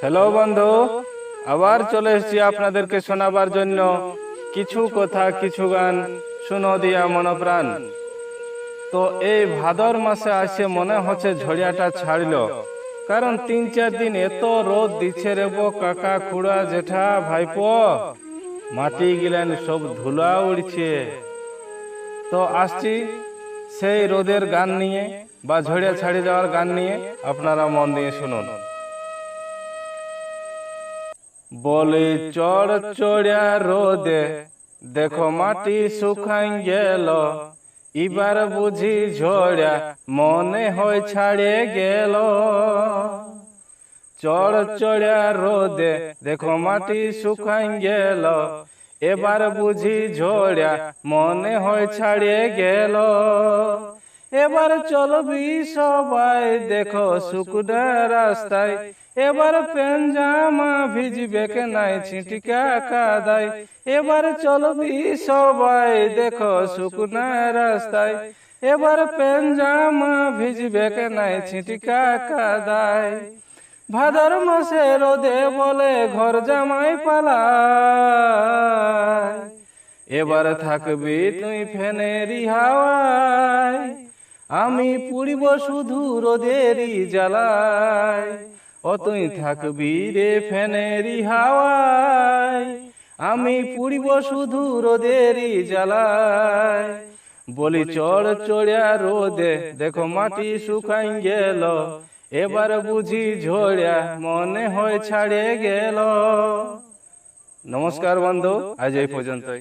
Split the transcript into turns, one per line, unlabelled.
Hello বন্ধু। আবার চলে এসেছি আপনাদেরকে শোনাবার জন্য। কিছু কথা, কিছু গান শুনো দিয়া মনপ্রাণ। তো এই ভাদর মাসে আসে মনে হচ্ছে ঝড়িয়াটা ছাড়ল। কারণ তিন, চার দিন এত রোদ দিচ্ছে রে বো কাকা, খুড়া, জেঠা, ভাইপো। মাটি গিলেন, সব ধুলা উড়ছে। তো আসছি সেই রোদের গান নিয়ে বা ঝড়িয়া ছাড়িয়ে যাওয়ার গান নিয়ে আপনারা মন দিয়ে শুনুন। বলে চড় চড়িয়া রোদে, দেখো মাটি শুকাই গেল। এবার বুঝি ঝড়িয়া মনে হয় ছাড়ে গেল। চড় চড়িয়া রোদে, দেখো মাটি শুকাই গেল। এবার বুঝি ঝড়িয়া মনে হয় ছাড়ে গেল। এবার চলবি সবাই, দেখো শুকুডা রাস্তায়। এবার পেন জামা ভিজবে কে নাই, ছিটিকা কাদায় এবার চলবি সবাই, দেখো শুকনা রাস্তায়। এবার পেন জামা ভিজবে কে নাই, ছিটিকা কাদায় ভাদর মাসে রোদে বলে ঘর জামাই পালায়। এবার থাকবি তুই ফেনেরি হাওয়ায়। আমি পুড়িব শুধু রোদেরই জ্বালায়। ও তুই থাকবি রে ফেনেরি হাওয়ায়। আমি পুড়িব শুধু রোদেরই জ্বালায়। বলি চড় চড়িয়া রোদে দেখো মাটি শুকাই গেল। এবার বুঝি ঝড়িয়া মনে হয় ছাড়ে গেল। নমস্কার বন্ধু আজ এই পর্যন্তই।